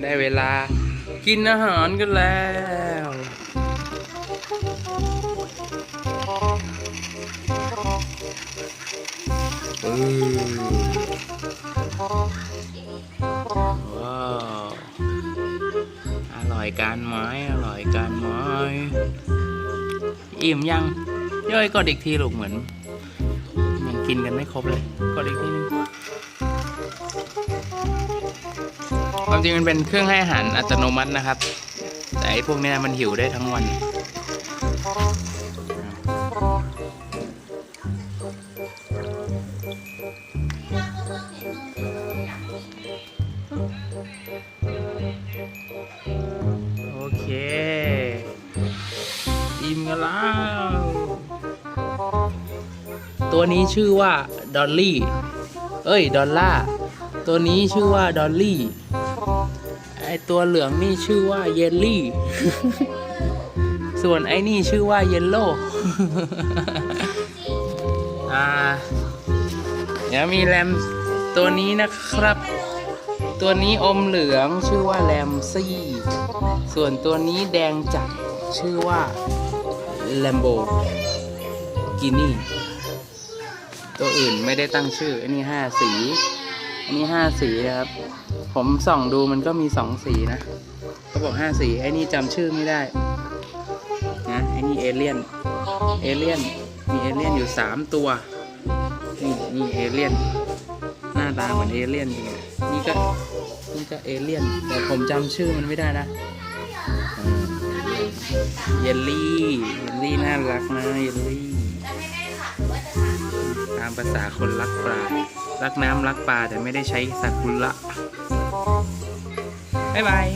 ได้เวลากินอาหารกันแล้วอืมว้าว อร่อยการไม้ อร่อยการไม้ อิ่มยัง ย่อยกดอีกทีลูกเหมือน ยังกินกันไม่ครบเลยกดอีกทีนึง ความจริงมันเป็นเครื่องให้อาหารอัตโนมัตินะครับ แต่ไอ้พวกนี้มันหิวได้ทั้งวัน โอเค อิ่มกันแล้ว ตัวนี้ชื่อว่า ดอลลี่ เอ้ย ดอลล่า ตัวนี้ชื่อว่า ดอลลี่ ไอตัวเหลืองนี่ชื่อว่าเยลลี่ ส่วนไอนี่ชื่อว่าเยลโล่อ่าเดี๋ยวมีแรมตัวนี้นะครับ ตัวนี้อมเหลืองชื่อว่าแรมซี่ ส่วนตัวนี้แดงจัดชื่อว่าแลมโบกินี่ ตัวอื่นไม่ได้ตั้งชื่ออันนี้ห้าสี อันนี้ห้าสีนะครับ ผมส่องดูมันก็มีสองสีนะเขาบอกห้าสีไอ้นี่จำชื่อไม่ได้นะไอ้นี่เอเลี่ยนเอเลี่ยนมีเอเลี่ยนอยู่สามตัวนี่นี่เอเลี่ยนหน้าตาเหมือนเอเลี่ยนจริงอะนี่ก็นี่ก็เอเลี่ยนแต่ผมจำชื่อมันไม่ได้นะเยลลี่เยลลี่น่ารักนะเยลลี่ตามภาษาคนรักปลา รักน้ำรักปลาแต่ไม่ได้ใช้ซากุระบ๊ายบาย